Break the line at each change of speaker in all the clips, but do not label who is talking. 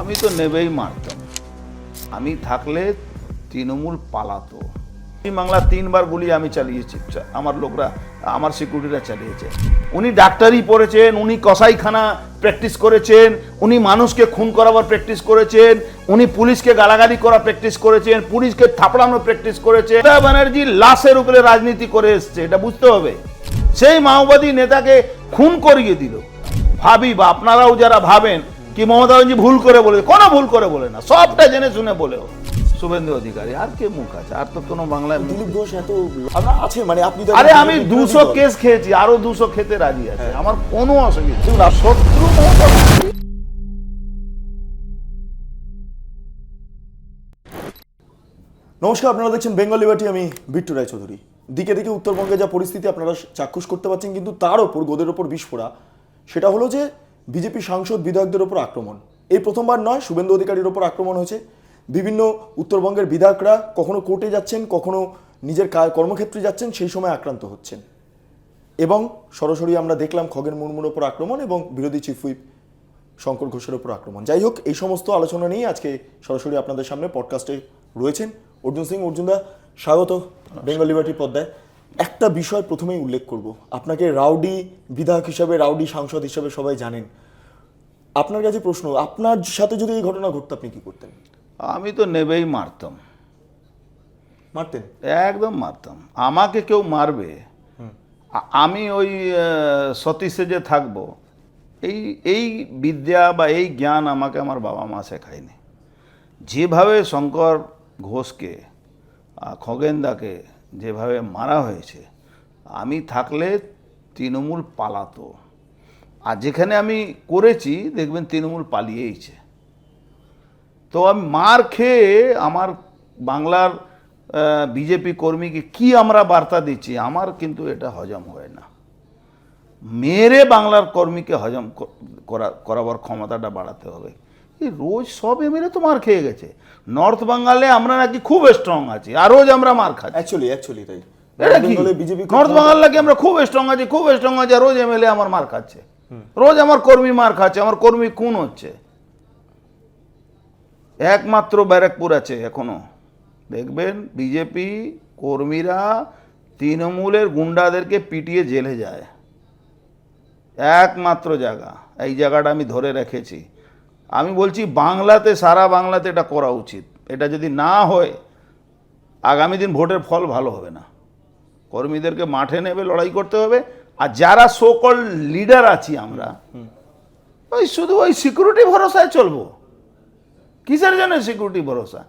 আমি তো নেবেই মারতাম। আমি থাকলে তৃণমূল পালাতো। বাংলা তিনবার গুলি আমি চালিয়েছি। আমার লোকরা, আমার সিকিউরিটিরা চালিয়েছে। উনি ডাক্তারি পড়েছেন, উনি কসাইখানা প্র্যাকটিস করেছেন, উনি মানুষকে খুন করাবার প্র্যাকটিস করেছেন, উনি পুলিশকে গালাগালি করা প্র্যাকটিস করেছেন, পুলিশকে থাপড়ানো প্র্যাকটিস করেছে মমতা ব্যানার্জি লাশের উপরে রাজনীতি করে এসছে, এটা বুঝতে হবে। সেই মাওবাদী নেতাকে খুন করিয়ে দিল। ভাবি বা আপনারাও যারা ভাবেন কি মমতা ব্যানার্জি ভুল করে বলে কোনো ভুল করে বলে না সবটা জেনে শুনে বলেও শুভেন্দু অধিকারী আর কে মুখ আছে? আর তো কোনো বাংলায়
দিলীপ ঘোষ এত আছে মানে আপনি
আরে আমি দুশো কেস খেয়েছি আরও দুশো খেতে রাজি আছে।
হ্যাঁ।
আমার কোনো অসুবিধা শত্রু
নমস্কার আপনারা দেখছেন বেঙ্গল লিবার্টি আমি বিট্টু রায়চৌধুরী। দিকে দিকে উত্তরবঙ্গে যা পরিস্থিতি আপনারা চাক্ষুষ করতে পারছেন কিন্তু তার ওপর গোদের ওপর বিস্ফোরা। সেটা হলো যে বিজেপি সাংসদ বিধায়কদের ওপর আক্রমণ। এই প্রথমবার নয়, শুভেন্দু অধিকারীর ওপর আক্রমণ হয়েছে। বিভিন্ন উত্তরবঙ্গের বিধায়করা কখনো কোর্টে যাচ্ছেন, কখনো নিজের কর্মক্ষেত্রে যাচ্ছেন, সেই সময় আক্রান্ত হচ্ছেন। এবং সরাসরি আমরা দেখলাম খগেন মুর্মুর ওপর আক্রমণ এবং বিরোধী চিফ হুইপ শঙ্কর ঘোষের ওপর আক্রমণ। যাই হোক, এই সমস্ত আলোচনা নিয়ে আজকে সরাসরি আপনাদের সামনে পডকাস্টে রয়েছেন। অর্জুন সিং, অর্জুনদা, স্বাগত। বেঙ্গল লিবার্টি পদ্মায়। একটা বিষয় প্রথমেই উল্লেখ করব। আপনাকে রাউডি বিধায়ক হিসাবে রাউডি সাংসদ হিসাবে সবাই জানেন। আপনার কাছে প্রশ্ন আপনার সাথে যদি এই ঘটনা ঘটতো আপনি কি করতেন?
আমি তো নেবেই মারতাম।
মারতেন?
একদম মারতাম। আমাকে কেউ মারবে? আমি ওই সতীশে যে থাকব এই এই বিদ্যা বা এই জ্ঞান আমাকে আমার বাবা মা শেখায়নি। যেভাবে শঙ্কর ঘোষকে খগেনদাকে যেভাবে মারা হয়েছে, আমি থাকলে তৃণমূল পালাতো। আর যেখানে আমি করেছি, দেখবেন তৃণমূল পালিয়েইছে। তো আমি মার খেয়ে আমার বাংলার বিজেপি কর্মীকে কি আমরা বার্তা দিচ্ছি? আমার কিন্তু এটা হজম হয় না। মেরে বাংলার কর্মীকে হজম করা, করাবার ক্ষমতাটা বাড়াতে হবে। এই রোজ সব এমএলএ তো মার খেয়ে গেছে। নর্থ বেঙ্গলে আমরা নাকি খুব স্ট্রং আছি আর রোজ আমরা মার খাচ্ছি।
অ্যাকচুয়ালি অ্যাকচুয়ালি তাই।
এটা কি?
বিজেপি
নর্থ আমরা খুব স্ট্রং আছি খুব স্ট্রং আছি আর রোজ এমএলএ আমার মার খাচ্ছে। রোজ আমার কর্মী মার খাচ্ছে আমার কর্মী খুন হচ্ছে। একমাত্র ব্যারাকপুর আছে এখনও। দেখবেন বিজেপি কর্মীরা তৃণমূলের গুন্ডাদেরকে পিটিয়ে জেলে যায়। একমাত্র জায়গা। এই জায়গাটা আমি ধরে রেখেছি। আমি বলছি বাংলাতে, সারা বাংলাতে এটা করা উচিত। এটা যদি না হয়, আগামী দিন ভোটের ফল ভালো হবে না। কর্মীদেরকে মাঠে নেবে, লড়াই করতে হবে। আর যারা সোকল লিডার আছি আমরা, ওই শুধু ওই সিকিউরিটি ভরসায় চলবো। কিসের জন্য সিকিউরিটি ভরসা?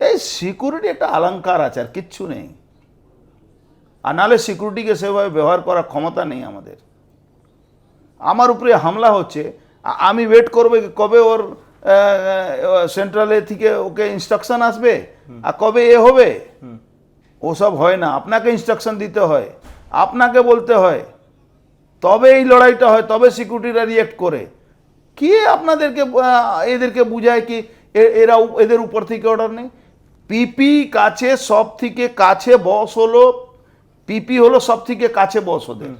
এই সিকিউরিটি একটা অলঙ্কার আছে, আর কিচ্ছু নেই। আর নাহলে সিকিউরিটিকে সেভাবে ব্যবহার করার ক্ষমতা নেই আমাদের। আমার উপরে হামলা হচ্ছে আমি ওয়েট করব কবে ওর সেন্ট্রালে থেকে ওকে ইনস্ট্রাকশন আসবে? আর কবে এ হবে? ওসব হয় না। আপনাকে ইনস্ট্রাকশন দিতে হয়। আপনাকে বলতে হয়। তবে এই লড়াইটা হয় তবে সিকিউরিটিরা রিয়েক্ট করে। কে আপনাদেরকে এদেরকে বুঝায় কি এরা এদের উপর থেকে অর্ডার নেই? পিপি কাছে সব থেকে কাছে বস হলো পিপি হলো সব থেকে কাছে বস ওদের।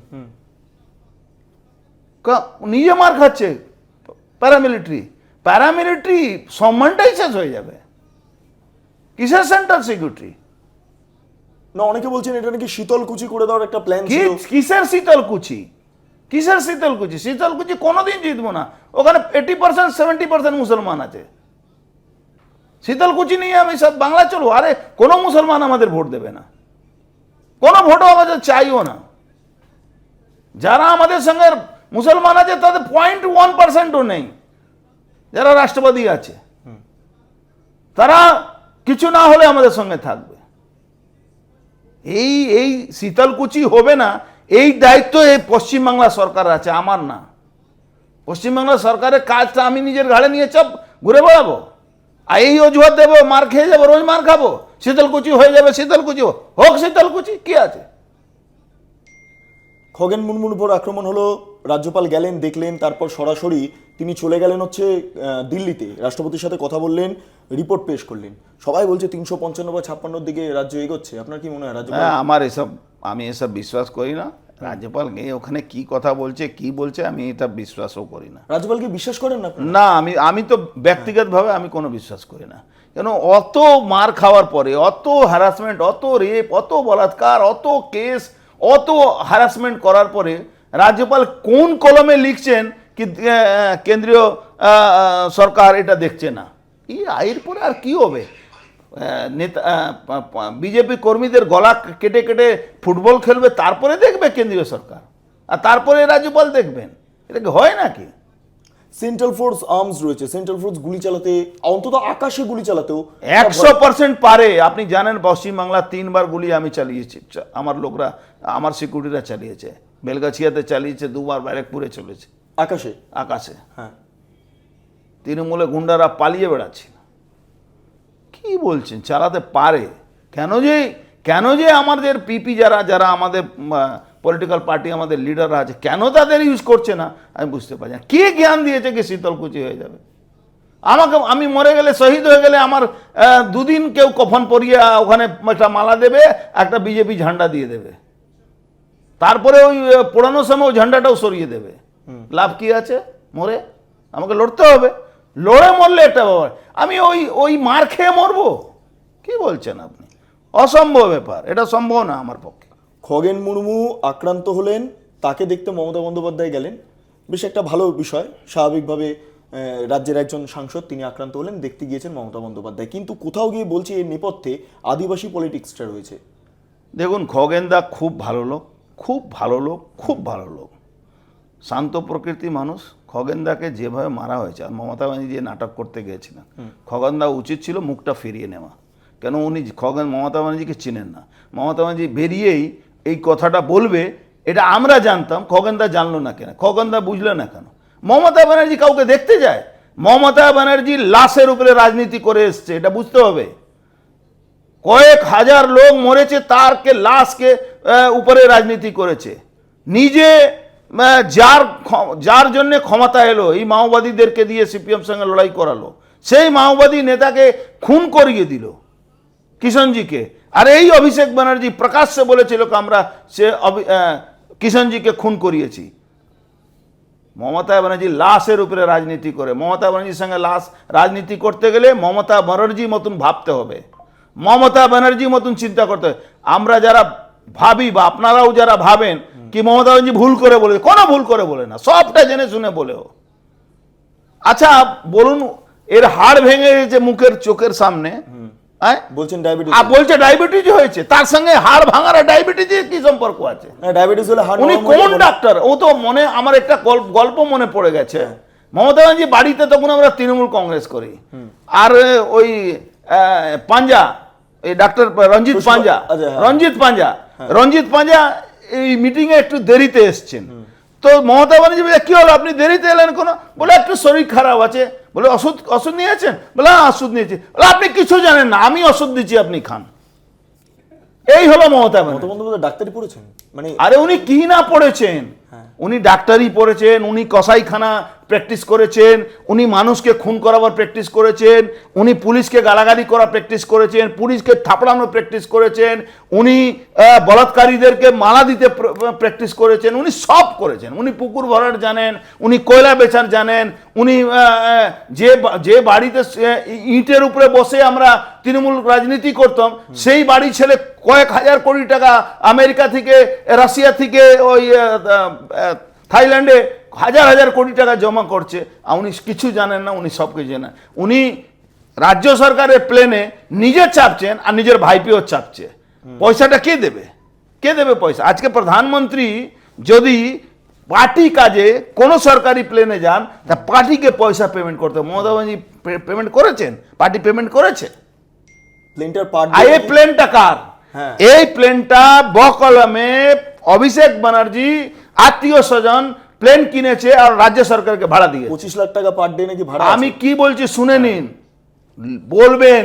নিজে মার খাচ্ছে। প্যারামিলিটারি প্যারামিলিটারি সম্মানটাই শেষ হয়ে যাবে। কিসের সেন্ট্রাল সিকিউরিটি
না অনেকে বলছেন এটা নাকি শীতল কুচি করে দেওয়ার একটা প্ল্যান ছিল।
কিসের শীতলকুচি কিসের শীতলকুচি শীতলকুচি কোনোদিন জিতবো না। ওখানে এইটি পার্সেন্ট সেভেন্টি পার্সেন্ট মুসলমান আছে। শীতলকুচি নিয়ে আমি সব বাংলা চলবো। আরে কোনো মুসলমান আমাদের ভোট দেবে না। কোনো ভোটও আমাদের চাইও না। যারা আমাদের সঙ্গে মুসলমান আছে তাদের পয়েন্ট ওয়ান পার্সেন্টও নেই। যারা রাষ্ট্রবাদী আছে তারা কিছু না হলে আমাদের সঙ্গে থাকবে। এই এই শীতলকুচি হবে না এই দায়িত্ব এই পশ্চিমবাংলা সরকার আছে আমার না। পশ্চিমবাংলা সরকারের কাজটা আমি নিজের ঘাড়ে নিয়ে চাপ ঘুরে বেড়াবো। আর এই অজুহাত দেবো মার খেয়ে যাব রোজ মার খাব। শীতলকুচি হয়ে যাবে শীতলকুচি হোক শীতলকুচি কি আছে?
খগেন মুনমুন উপর আক্রমণ হলো রাজ্যপাল গেলেন দেখলেন তারপর সরাসরি তিনি চলে গেলেন হচ্ছে দিল্লিতে। রাষ্ট্রপতির সাথে কথা বললেন রিপোর্ট পেশ করলেন। সবাই বলছে তিনশো পঞ্চান্ন বা ছাপ্পান্নর দিকে রাজ্য এগোচ্ছে। আপনার কি মনে হয় রাজ্যপাল?
হ্যাঁ আমার এসব আমি এসব বিশ্বাস করি না। রাজ্যপাল গিয়ে ওখানে কি কথা বলছে কি বলছে আমি এটা বিশ্বাসও করি না।
রাজ্যপালকে বিশ্বাস করেন না
না আমি আমি তো ব্যক্তিগতভাবে আমি কোনো বিশ্বাস করি না। কেন অত মার খাওয়ার পরে অত হ্যারাসমেন্ট অত রেপ অত বলাৎকার অত কেস অত হ্যারাসমেন্ট করার পরে রাজ্যপাল কোন কলমে লিখছেন কি কেন্দ্রীয় সরকার এটা দেখছে না? এই এর পরে আর কি হবে? নেতা বিজেপি কর্মীদের গলা কেটে কেটে ফুটবল খেলবে তারপরে দেখবে কেন্দ্রীয় সরকার? আর তারপরে রাজ্যপাল দেখবেন? এটা কি হয় নাকি?
সেন্ট্রাল ফোর্স আর্মস রয়েছে। সেন্ট্রাল ফোর্স গুলি চালাতে অন্তত আকাশে গুলি চালাতেও
একশো পার্সেন্ট পারে। আপনি জানেন পশ্চিমবাংলা তিনবার গুলি আমি চালিয়েছি। আমার লোকরা আমার সিকিউরিটিরা চালিয়েছে। বেলগাছিয়াতে চালিয়েছে দুবার ব্যারেকপুরে চলেছে।
আকাশে?
আকাশে।
হ্যাঁ।
তৃণমূলে গুন্ডারা পালিয়ে বেড়াচ্ছে। কি বলছেন? চালাতে পারে। কেন যে কেন যে আমাদের পিপি যারা যারা আমাদের পলিটিক্যাল পার্টি আমাদের লিডাররা আছে কেন তাদের ইউজ করছে না? আমি বুঝতে পারছি না। কে জ্ঞান দিয়েছে কি শীতলকুচি হয়ে যাবে? আমাকে আমি মরে গেলে শহীদ হয়ে গেলে আমার দুদিন কেউ কফন পরিয়ে ওখানে একটা মালা দেবে একটা বিজেপি ঝান্ডা দিয়ে দেবে। তারপরে ওই পোড়ানোর সময় ওই ঝান্ডাটাও সরিয়ে দেবে। লাভ কি আছে? মরে। আমাকে লড়তে হবে। লড়ে মরলে একটা ব্যাপার। আমি ওই ওই মার খেয়ে মরবো? কি বলছেন আপনি? অসম্ভব ব্যাপার। এটা সম্ভব না আমার পক্ষে।
খগেন মুর্মু আক্রান্ত হলেন তাকে দেখতে মমতা বন্দ্যোপাধ্যায় গেলেন। বেশ একটা ভালো বিষয়। স্বাভাবিকভাবে রাজ্যের একজন সাংসদ তিনি আক্রান্ত হলেন দেখতে গিয়েছেন মমতা বন্দ্যোপাধ্যায়। কিন্তু কোথাও গিয়ে বলছি এর নেপথ্যে আদিবাসী পলিটিক্সটা রয়েছে।
দেখুন খগেন দা খুব ভালো লোক। খুব ভালো লোক খুব ভালো লোক। শান্ত প্রকৃতি মানুষ খগেনদাকে যেভাবে মারা হয়েছে আর মমতা ব্যানার্জি যে নাটক করতে গিয়েছিলেন খগেনদা উচিত ছিল মুখটা ফিরিয়ে নেওয়া। কেন উনি খগেন মমতা ব্যানার্জিকে চিনেন না? মমতা ব্যানার্জি বেরিয়েই এই কথাটা বলবে এটা আমরা জানতাম খগেনদা জানলো না কেন? খগেনদা বুঝলো না কেন? মমতা ব্যানার্জি কাউকে দেখতে যায়? মমতা ব্যানার্জি লাশের উপরে রাজনীতি করে এসছে এটা বুঝতে হবে। কয়েক হাজার লোক মরেছে, তারকে লাশকে উপরে রাজনীতি করেছে। নিজে যার যার জন্যে ক্ষমতা এলো, এই মাওবাদীদেরকে দিয়ে সিপিএম সঙ্গে লড়াই করালো। সেই মাওবাদী নেতাকে খুন করিয়ে দিল কিষণজিকে আর এই অভিষেক ব্যানার্জি প্রকাশ্যে বলেছিল আমরা সে কিষণজিকে খুন করিয়েছি। মমতা ব্যানার্জি লাশের উপরে রাজনীতি করে। মমতা ব্যানার্জির সঙ্গে লাশ, রাজনীতি করতে গেলে মমতা ব্যানার্জি মতন ভাবতে হবে। মমতা ব্যানার্জি মতন চিন্তা করতে আমরা যারা ভাবি বা আপনারাও যারা ভাবেন কি মমতা ব্যানার্জি ভুল করে বলে কোনো ভুল করে বলে না সবটা জেনে শুনে বলেও আচ্ছা বলুন এর হাড় ভেঙে গেছে মুখের চোখের সামনে হ্যাঁ?
বলছেন ডায়াবেটিস
বলছে ডায়াবেটিস হয়েছে তার সঙ্গে হাড় ভাঙার ডায়াবেটিসের কি সম্পর্ক আছে?
ডায়াবেটিস হলে
উনি কোন ডাক্তার? ও তো মনে আমার একটা গল্প মনে পড়ে গেছে। মমতা ব্যানার্জি বাড়িতে তখন আমরা তৃণমূল কংগ্রেস করি। আর ওই পাঞ্জা এই ডাক্তার রঞ্জিত পাঞ্জা।
আচ্ছা, হ্যাঁ।
রঞ্জিত পাঞ্জা। রঞ্জিত পাঞ্জা এই মিটিং এ একটু দেরিতে এসছেন। তো মমতা ব্যানার্জি বলে কি হলো? আপনি দেরিতে এলেন কোনো? বলে একটু শরীর খারাপ আছে। বলে ওষুধ ওষুধ নিয়েছেন? বলে হ্যাঁ ওষুধ নিয়েছি। বলে আপনি কিছু জানেন না আমি ওষুধ দিচ্ছি আপনি খান। এই হলো মমতা
মমতা বন্দ্যোপাধ্যায় ডাক্তারি পড়েছেন? মানে
আরে উনি কি না পড়েছেন? উনি ডাক্তারি পড়েছেন উনি কসাইখানা প্র্যাকটিস করেছেন উনি মানুষকে খুন করাবার প্র্যাকটিস করেছেন উনি পুলিশকে গালাগালি করা প্র্যাকটিস করেছেন পুলিশকে থাপড়ানো প্র্যাকটিস করেছেন উনি বলাৎকারীদেরকে মালা দিতে প্র্যাকটিস করেছেন উনি সব করেছেন। উনি পুকুর ভরাট জানেন উনি কয়লা বেচার জানেন উনি যে যে বাড়িতে ইটের উপরে বসে আমরা তৃণমূল রাজনীতি করতাম সেই বাড়ি ছেলে কয়েক হাজার কোটি টাকা আমেরিকা থেকে রাশিয়া থেকে ওই থাইল্যান্ডে হাজার হাজার কোটি টাকা জমা করছে আর উনি কিছু জানেন না উনি সব কিছু জানেন উনি রাজ্য সরকারের প্লেনে নিজে চাপছেন আর নিজের ভাইপিও চাপছে। পয়সাটা কে দেবে? কে দেবে পয়সা? আজকে প্রধানমন্ত্রী যদি পার্টি কাজে কোনো সরকারি প্লেনে যান তা পার্টিকে পয়সা পেমেন্ট করতে। মমতা ব্যানার্জি পেমেন্ট করেছেন? পার্টি পেমেন্ট করেছে?
প্লেনটার পার্ট
এই প্লেনটা কার?
হ্যাঁ।
এই প্লেনটা বকলমে অভিষেক ব্যানার্জি আত্মীয় স্বজন প্লেন কিনেছে আর রাজ্য সরকারকে ভাড়া দিয়ে
পঁচিশ লাখ টাকা পার ডে নাকি ভাড়া
আমি কি বলছি শুনে নিন। বলবেন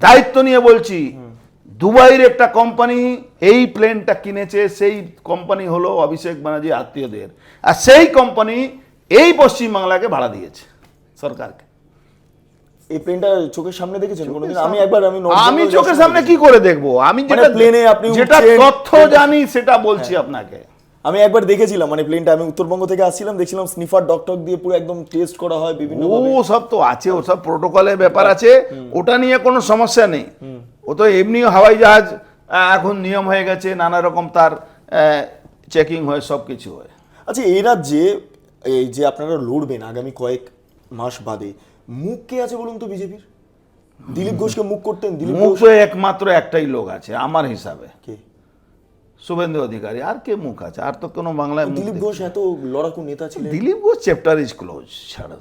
দায়িত্ব নিয়ে বলছি। দুবাইয়ের একটা কোম্পানি এই প্লেনটা কিনেছে সেই কোম্পানি হলো অভিষেক ব্যানার্জি আত্মীয়দের। আর সেই কোম্পানি এই পশ্চিমবাংলাকে ভাড়া দিয়েছে সরকারকে।
এই প্লেনটা চোখের সামনে দেখেছেন কোনোদিন? আমি একবার আমি
আমি চোখের সামনে কি করে দেখব? আমি
মানে
যেটা
প্লেনে আপনি
যেটা তথ্য জানি সেটা বলছি আপনাকে।
আমি একবার দেখেছিলাম মানে প্লেনটা আমি উত্তরবঙ্গ থেকে আসছিলাম দেখছিলাম স্নিফার ডক্টর দিয়ে পুরো একদম টেস্ট করা হয় বিভিন্ন
ও সব তো আছে ও সব প্রোটোকলের ব্যাপার আছে ওটা নিয়ে কোনো সমস্যা নেই। ও তো এমনি হাওয়াই জাহাজ এখন নিয়ম হয়ে গেছে নানা রকম তার চেকিং হয় সব কিছু হয়।
আচ্ছা এই রাজ্যে এই যে আপনারা লড়বেন আগামী কয়েক মাস বাদে মুখ কে আছে বলুন তো বিজেপির? দিলীপ ঘোষকে মুখ করতেন? দিলীপ ঘোষ
একমাত্র একটাই লোক আছে আমার হিসাবে।
কে?
শুভেন্দু অধিকারী আর কে মুখ আছে? আর তো কোনো বাংলায়
দিলীপ ঘোষ এত লড়াকু নেতা ছিলেন।
Dilip Ghosh chapter is close ছাড়া।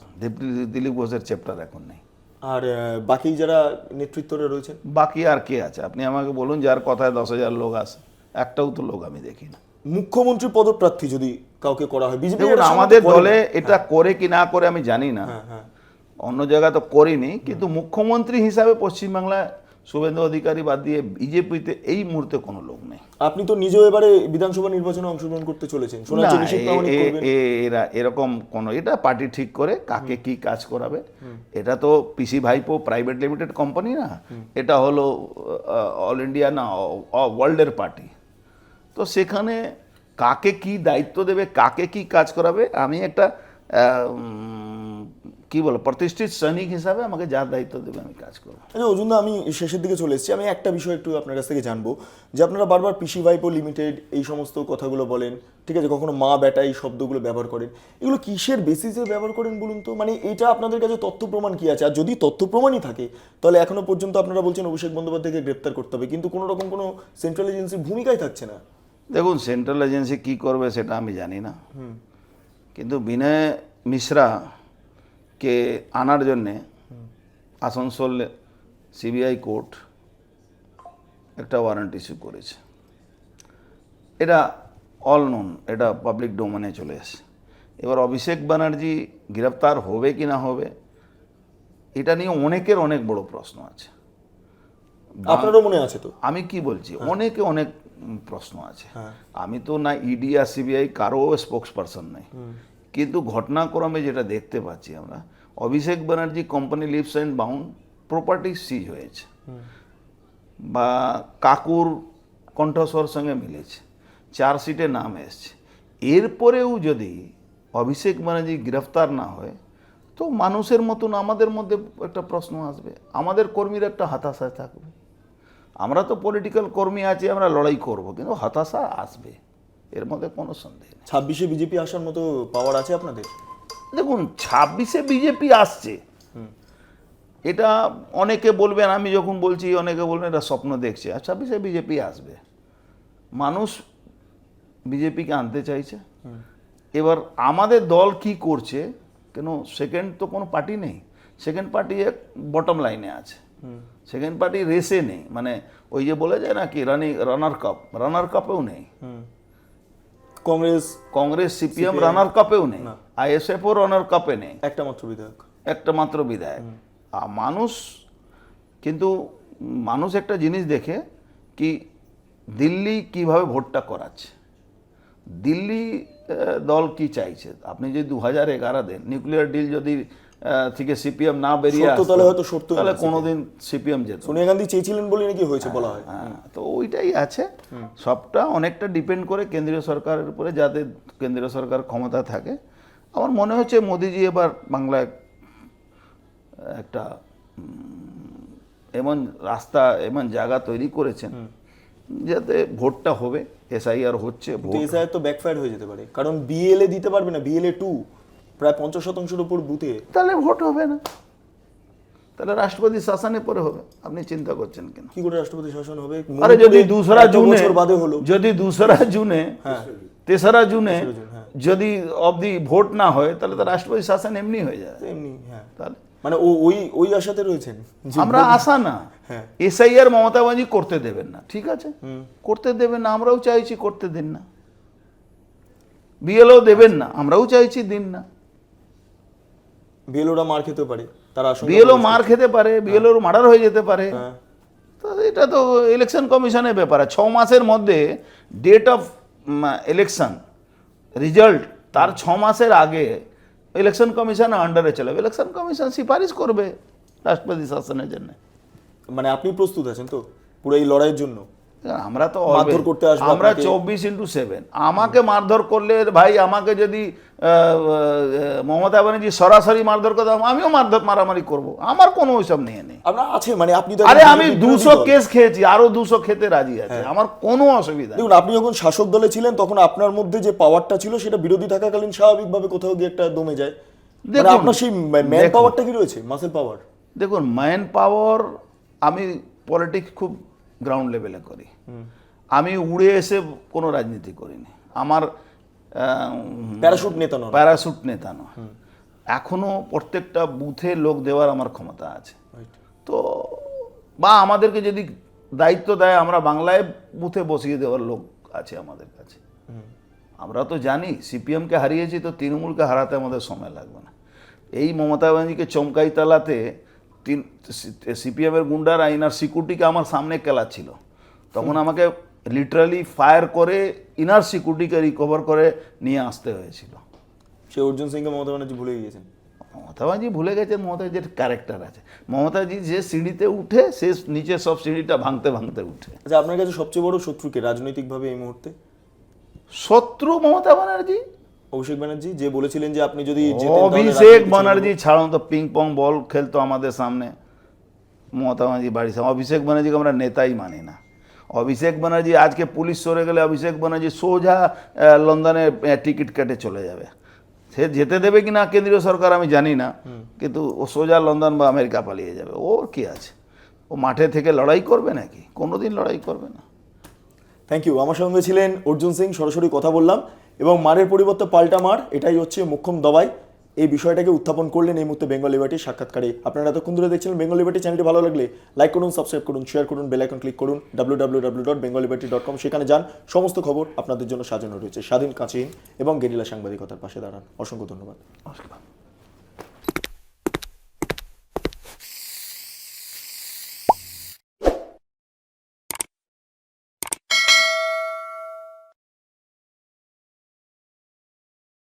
দিলীপ- ঘোষের চ্যাপ্টার এখন নেই।
আর বাকি যারা নেতৃত্বরে রয়েছেন?
বাকি আর কে আছে? আপনি আমাকে বলুন যার কথায় দশ হাজার লোক আছে একটাও তো লোক আমি দেখি না।
মুখ্যমন্ত্রী পদপ্রার্থী যদি কাউকে করা হয় বিজেপি
আমাদের দলে এটা করে কি না করে আমি জানি না।
হ্যাঁ হ্যাঁ।
অন্য জায়গায় তো করিনি কিন্তু মুখ্যমন্ত্রী হিসাবে পশ্চিমবাংলায় শুভেন্দু অধিকারী বাদ দিয়ে বিজেপিতে এই মুহূর্তে কোনো লোক নেই।
আপনি তো নিজেও এবারে বিধানসভা নির্বাচনে অংশগ্রহণ করতে চলেছেন।
এরা এরকম কোনো এটা পার্টি ঠিক করে কাকে কি কাজ করাবে। এটা তো পিসি ভাইপো প্রাইভেট লিমিটেড কোম্পানি না। এটা হলো অল ইন্ডিয়া না ওয়ার্ল্ডের পার্টি। তো সেখানে কাকে কি দায়িত্ব দেবে কাকে কি কাজ করাবে আমি একটা কি বলো প্রতিষ্ঠিত সৈনিক হিসাবে আমাকে যার দায়িত্ব দেবে আমি কাজ করব।
আচ্ছা অজুনদা আমি শেষের দিকে চলে এসেছি। আমি একটা বিষয় একটু আপনার কাছ থেকে জানব যে আপনারা বারবার পিসি ভাইপো লিমিটেড এই সমস্ত কথাগুলো বলেন ঠিক আছে কখনো মা বেটা এই শব্দগুলো ব্যবহার করেন। এগুলো কিসের বেসিসে ব্যবহার করেন বলুন তো? মানে এটা আপনাদের কাছে তথ্য প্রমাণ কি আছে? আর যদি তথ্য প্রমাণই থাকে তাহলে এখনও পর্যন্ত আপনারা বলছেন অভিষেক বন্দ্যোপাধ্যায়কে গ্রেপ্তার করতে হবে কিন্তু কোনো রকম কোনো সেন্ট্রাল এজেন্সির ভূমিকাই থাকছে না।
দেখুন সেন্ট্রাল এজেন্সি কি করবে সেটা আমি জানি না। কিন্তু বিনয় মিশ্রাকে আনার জন্যে আসানসোল সিবিআই কোর্ট একটা ওয়ারেন্ট ইস্যু করেছে। এটা অল নোন এটা পাবলিক ডোমেনে চলে এসে এবার অভিষেক ব্যানার্জি গ্রেপ্তার হবে কি না হবে এটা নিয়ে অনেকের অনেক বড় প্রশ্ন আছে।
আপনারও মনে আছে তো?
আমি কি বলছি? অনেকে অনেক প্রশ্ন আছে।
হ্যাঁ।
আমি তো না ইডি আর সিবিআই কারও স্পোক্স পার্সন নাই কিন্তু ঘটনাক্রমে যেটা দেখতে পাচ্ছি আমরা Abhishek Banerjee company leaps and bound property seize হয়েছে। বা কাকুর কণ্ঠস্বর সঙ্গে মিলেছে চার্জশিটে নাম এসছে। এরপরেও যদি অভিষেক ব্যানার্জি গ্রেফতার না হয় তো মানুষের মতন আমাদের মধ্যে একটা প্রশ্ন আসবে আমাদের কর্মীর একটা হতাশায় থাকবে। আমরা তো পলিটিক্যাল কর্মী আছি আমরা লড়াই করব কিন্তু হতাশা আসবে। এর মধ্যে কোনো সন্দেহ নেই।
ছাব্বিশে বিজেপি আসার মতো পাওয়ার আছে আপনাদের?
দেখুন ছাব্বিশে বিজেপি আসছে। এটা অনেকে বলবেন আমি যখন বলছি অনেকে বলবেন এটা স্বপ্ন দেখছে। আর ছাব্বিশে বিজেপি আসবে। মানুষ বিজেপিকে আনতে চাইছে। এবার আমাদের দল কি করছে কেন সেকেন্ড তো কোনো পার্টি নেই। সেকেন্ড পার্টি এক বটম লাইনে আছে। সেকেন্ড পার্টি রেসে নেই। মানে ওই যে বলে যায় না কি রানি রানার কাপ রানার কাপেও নেই।
কংগ্রেস
কংগ্রেস সিপিএম। রানার কাপেও নেই। আইএসএফও রানার কাপে নেই।
একটা মাত্র বিধায়ক।
একটা মাত্র বিধায়ক। আর মানুষ কিন্তু মানুষ একটা জিনিস দেখে কি দিল্লি কীভাবে ভোটটা করাচ্ছে? দিল্লি দল কি চাইছে? আপনি যদি দু হাজার এগারো দেন নিউক্লিয়ার ডিল যদি থেকে সিপিএম না বেরিয়ে
তাহলে হয়তো সত্য
তাহলে কোনোদিন সিপিএম যেত
সোনিয়া গান্ধী চেয়েছিলেন বলে নাকি হয়েছে বলা হয়।
হ্যাঁ তো ওইটাই আছে। সবটা অনেকটা ডিপেন্ড করে কেন্দ্রীয় সরকারের উপরে যাতে কেন্দ্রীয় সরকার ক্ষমতা থাকে। আমার মনে হচ্ছে মোদিজি এবার বাংলায় একটা এমন রাস্তা এমন জায়গা তৈরি করেছেন যাতে ভোটটা হবে এসআইআর হচ্ছে
এসআইআর তো ব্যাকফায়ার হয়ে যেতে পারে। কারণ বিএলএ দিতে পারবে না বিএলএ টু প্রায় পঞ্চাশ শতাংশের উপর বুথে।
তাহলে ভোট হবে না। তাহলে রাষ্ট্রপতি শাসনে পরে হবে। আপনি চিন্তা করছেন কেন?
কি করে রাষ্ট্রপতি শাসন হবে?
আরে যদি
দুসরা
জুনে
বাদে হলো।
যদি দুসরা জুনে
হ্যাঁ।
তেসরা জুনে
হ্যাঁ।
যদি অবধি ভোট না হয় তাহলে তো রাষ্ট্রপতি শাসন এমনি হয়ে যায়।
এমনি হ্যাঁ।
তাহলে
মানে ওই ওই আশাতে রয়েছেন
আমরা আশা না।
হ্যাঁ।
এসআইআর মমতা বাজি করতে দেবেন না ঠিক আছে? করতে দেবেন না আমরাও চাইছি করতে দিন না। বিএলও দেবেন না আমরাও চাইছি দিন না।
বিএলওরা মার খেতে পারে তারা
বিএলও মার খেতে পারে বিএলওর মার্ডার হয়ে যেতে পারে।
হ্যাঁ।
তো এটা তো ইলেকশন কমিশনের ব্যাপার। ছ মাসের মধ্যে ডেট অফ ইলেকশন রেজাল্ট তার ছ মাসের আগে ইলেকশন কমিশন আন্ডারে চলে ইলেকশন কমিশন সিফারিশ করবে রাষ্ট্রপতি শাসনের জন্য।
মানে আপনি প্রস্তুত আছেন তো পুরো এই লড়াইয়ের জন্য?
আমরা তো
মারধর করতে আসবে
আমরা। চব্বিশ ইন্টু সেভেন আমাকে মারধর করলে ভাই আমাকে যদি মমতা ব্যানার্জি সরাসরি মারধর করতে আমিও মারধর মারামারি করব। আমার কোনো ওইসব নিয়ে নেই।
আপনার আছে মানে আপনি
আরে আমি দুশো। কেস খেয়েছি আরও দুশো খেতে রাজি আছে।
হ্যাঁ।
আমার কোনো অসুবিধা
দেখুন আপনি যখন শাসক দলে ছিলেন তখন আপনার মধ্যে যে পাওয়ারটা ছিল সেটা বিরোধী থাকাকালীন স্বাভাবিকভাবে কোথাও গিয়ে একটা দমে যায়। মানে
দেখুন,
আপনার সেই ম্যান পাওয়ারটা কি রয়েছে? মাসেল পাওয়ার
দেখুন ম্যান পাওয়ার আমি পলিটিক্স খুব গ্রাউন্ড লেভেলে করি। আমি উড়ে এসে কোনো রাজনীতি করিনি। আমার
প্যারাশুট নেতা নন।
প্যারাশুট নেতা নয়। এখনও প্রত্যেকটা বুথে লোক দেওয়ার আমার ক্ষমতা আছে। তো বা আমাদেরকে যদি দায়িত্ব দেয় আমরা বাংলায় বুথে বসিয়ে দেওয়ার লোক আছে আমাদের কাছে। আমরা তো জানি সিপিএমকে হারিয়েছি তো তৃণমূলকে হারাতে আমাদের সময় লাগবে না। এই মমতা ব্যানার্জিকে চমকাই তালাতে তিন সিপিএমের গুন্ডার আইনার সিকিউরিটিকে আমার সামনে কেলাচ্ছিল। তখন আমাকে লিটারালি ফায়ার করে ইনার সিকিউরিটিকে রিকভার করে নিয়ে আসতে হয়েছিল।
সে অর্জুন সিংকে মমতা ব্যানার্জি ভুলে গিয়েছেন?
মমতাবাজি ভুলে গেছেন মমতাজির ক্যারেক্টার আছে। মমতাজি যে সিঁড়িতে উঠে সে নিচে সব সিঁড়িটা ভাঙতে ভাঙতে উঠে।
আচ্ছা আপনার কাছে সবচেয়ে বড় শত্রুকে রাজনৈতিকভাবে এই মুহূর্তে?
শত্রু মমতা ব্যানার্জি?
অভিষেক ব্যানার্জি যে বলেছিলেন যে আপনি যদি
অভিষেক ব্যানার্জি ছাড়ুন তো পিং পং বল খেলতো আমাদের সামনে। মমতা ব্যানার্জি বাড়ির সামনে। অভিষেক ব্যানার্জিকে আমরা নেতাই মানি না। অভিষেক ব্যানার্জি আজকে পুলিশ সরে গেলে অভিষেক ব্যানার্জি সোজা লন্ডনে টিকিট কেটে চলে যাবে। সে যেতে দেবে কি না কেন্দ্রীয় সরকার আমি জানি না। কিন্তু ও সোজা লন্ডন বা আমেরিকা পালিয়ে যাবে। ওর কি আছে? ও মাঠে থেকে লড়াই করবে নাকি? কোনোদিন লড়াই করবে না।
থ্যাংক ইউ আমার সঙ্গে ছিলেন অর্জুন সিং, সরাসরি কথা বললাম। এবং মারের পরিবর্তে পাল্টা মার, এটাই হচ্ছে মুখ্যম দবাই এই বিষয়টাকে উত্থাপন করলেন এই মুহূর্তে বেঙ্গল লিবার্টির সাক্ষাৎকারে। আপনারা এতক্ষণ ধরে দেখছিলেন বেঙ্গল লিবার্টি চ্যানেলটি ভালো লাগলে লাইক করুন, সাবস্ক্রাইব করুন শেয়ার করুন বেল আইকন ক্লিক করুন W W W dot Bengal liberty dot com সেখানে যান। সমস্ত খবর আপনাদের জন্য সাজানো রয়েছে। স্বাধীন কাঁচিহীন এবং গেরিলা সাংবাদিকতার পাশে দাঁড়ান। অসংখ্য ধন্যবাদ।